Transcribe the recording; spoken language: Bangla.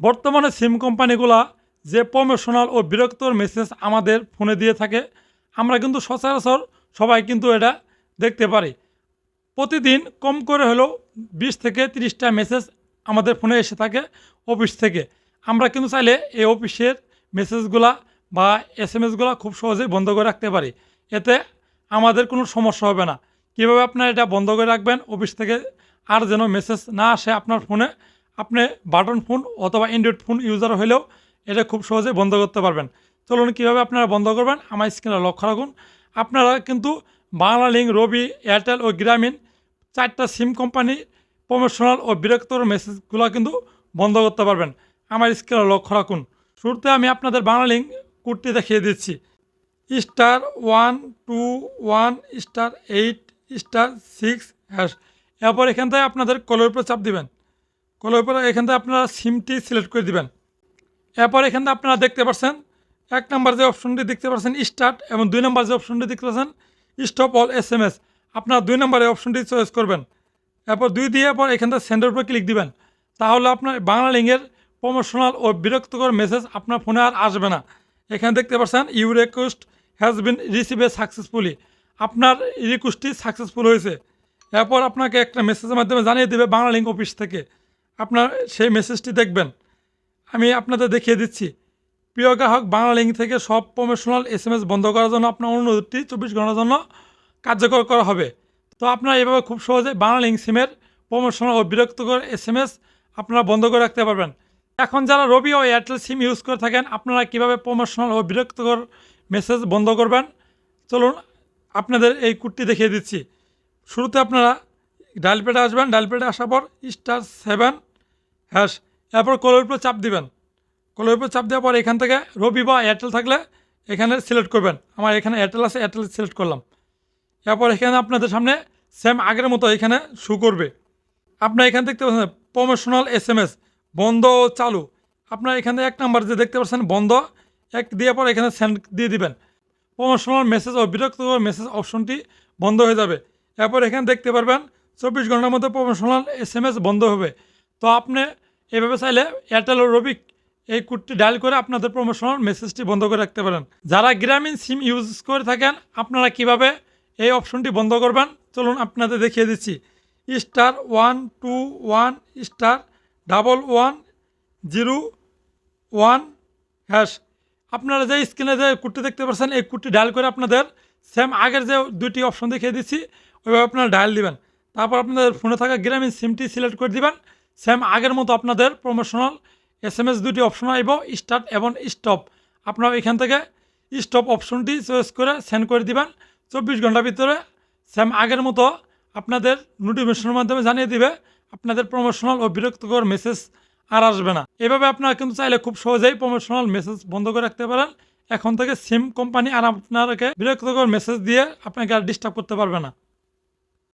বর্তমানে সিম কোম্পানিগুলা যে প্রমোশনাল ও বিরক্তর মেসেজ আমাদের ফোনে দিয়ে থাকে, আমরা কিন্তু সচরাচর সবাই কিন্তু এটা দেখতে পারি। প্রতিদিন কম করে হলেও বিশ থেকে তিরিশটা মেসেজ আমাদের ফোনে এসে থাকে অফিস থেকে। আমরা কিন্তু চাইলে এই অফিসের মেসেজগুলা বা এস এম খুব সহজেই বন্ধ করে রাখতে পারি। এতে আমাদের কোনো সমস্যা হবে না। কীভাবে আপনার এটা বন্ধ করে রাখবেন? অফিস থেকে আর যেন মেসেজ না আসে আপনার ফোনে আপনি বাটন ফোন অথবা অ্যান্ড্রয়েড ফোন ইউজার হলেও এটা খুব সহজেই বন্ধ করতে পারবেন। চলুন কীভাবে আপনারা বন্ধ করবেন? আমার স্ক্রিনে লক্ষ্য রাখুন। আপনারা কিন্তু বাংলা লিঙ্ক, রবি এয়ারটেল ও গ্রামীণ চারটা সিম কোম্পানি প্রমোশনাল ও বিরক্তর মেসেজগুলো কিন্তু বন্ধ করতে পারবেন। আমার স্ক্রিনে লক্ষ্য রাখুন। শুরুতে আমি আপনাদের বাংলা লিঙ্ক কোডটি দেখিয়ে দিচ্ছি। Star one, two, one, star eight, star six, hash. এরপর এখান থেকে আপনাদের কলের উপরে চাপ দিবেন। কলের উপরে এখান থেকে আপনারা সিমটি সিলেক্ট করে দিবেন। এরপর এখান থেকে আপনারা দেখতে পাচ্ছেন এক নম্বর যে অপশনটি দেখতে পাচ্ছেন স্টার্ট এবং দুই নম্বর যে অপশনটি দেখতে পাচ্ছেন stop all S M S আপনারা দুই নম্বরে অপশনটি চয়েস করবেন। এরপর দুই দিয়ে পর এখান থেকে সেন্ডের উপরে ক্লিক দিবেন। তাহলে আপনার বাংলা লিঙ্কের প্রমোশনাল ও বিরক্তকর মেসেজ আপনার ফোনে আর আসবে না। এখানে দেখতে পাচ্ছেন you request has been received successfully আপনার রিকোয়েস্টটি সাকসেসফুল হয়েছে। এরপর আপনাকে একটা মেসেজের মাধ্যমে জানিয়ে দেবে বাংলা লিঙ্ক অফিস থেকে। আপনার সেই মেসেজটি দেখবেন। আমি আপনাদের দেখিয়ে দিচ্ছি। প্রিয় গ্রাহক, বাংলা লিঙ্ক থেকে সব প্রমোশনাল এস এম এস বন্ধ করার জন্য আপনার অনুরোধটি চব্বিশ ঘণ্টার জন্য কার্যকর করা হবে। তো আপনারা এভাবে খুব সহজে বাংলা লিঙ্ক সিমের প্রমোশনাল ও বিরক্তকর এস এম এস আপনারা বন্ধ করে রাখতে পারবেন। এখন যারা রবি ও এয়ারটেল সিম ইউজ করে থাকেন, আপনারা কীভাবে প্রমোশনাল ও বিরক্তকর মেসেজ বন্ধ করবেন? চলুন আপনাদের এই কুটটি দেখিয়ে দিচ্ছি। শুরুতে আপনারা ডায়াল পেডে আসবেন। ডায়াল পেডে আসার পর স্টার সেভেন হ্যাশ এরপর কলের উপরে চাপ দিবেন। কলের উপরে চাপ দেওয়ার পর এখান থেকে রবি বা এয়ারটেল থাকলে এখানে সিলেক্ট করবেন। আমার এখানে এয়ারটেল আছে, এয়ারটেল সিলেক্ট করলাম। এরপর এখানে আপনাদের সামনে সেম আগের মতো এখানে শু করবে। আপনার এখানে দেখতে পাচ্ছেন প্রমোশনাল এস এম এস বন্ধ চালু। আপনার এখানে এক নাম্বার যে দেখতে পাচ্ছেন বন্ধ, এক দিয়ে পর এখানে সেন্ড দিয়ে দিবেন। প্রমোশনাল মেসেজ ও বিরক্তকর মেসেজ অপশনটি বন্ধ হয়ে যাবে। এরপর এখানে দেখতে পারবেন চব্বিশ ঘণ্টার মধ্যে প্রমোশনাল এস এম এস বন্ধ হবে। তো আপনি এভাবে চাইলে এয়ারটেল ও রবিক এই কোডটি ডায়াল করে আপনাদের প্রমোশনাল মেসেজটি বন্ধ করে রাখতে পারেন। যারা গ্রামীণ সিম ইউজ করে থাকেন, আপনারা কীভাবে এই অপশনটি বন্ধ করবেন? চলুন আপনাদের দেখিয়ে দিচ্ছি। Star one two one star double one zero one hash আপনারা যে স্ক্রিনে যে কুটটি দেখতে পাচ্ছেন, এই কুটটি ডায়াল করে আপনাদের সেম আগের যে দুটি অপশন দেখিয়ে দিচ্ছি, ওইভাবে আপনারা ডায়াল দিবেন। তারপর আপনাদের ফোনে থাকা গ্রামীণ সিমটি সিলেক্ট করে দিবেন। সেম আগের মতো আপনাদের প্রমোশনাল এস এম এস দুটি অপশন আইব স্টার্ট এবং স্টপ আপনারা এখান থেকে স্টপ অপশনটি চয়েস করে সেন্ড করে দিবেন। চব্বিশ ঘণ্টার ভিতরে সেম আগের মতো আপনাদের নোটিফিকেশনের মাধ্যমে জানিয়ে দিবে, আপনাদের প্রমোশনাল ও বিরক্তকর মেসেজ আর আসবে না। এভাবে আপনারা কিন্তু চাইলে খুব সহজেই প্রমোশনাল মেসেজ বন্ধ করে রাখতে পারেন। এখন থেকে সিম কোম্পানি আর আপনাকে বিরক্তকর মেসেজ দিয়ে আপনাকে আর ডিস্টার্ব করতে পারবে না।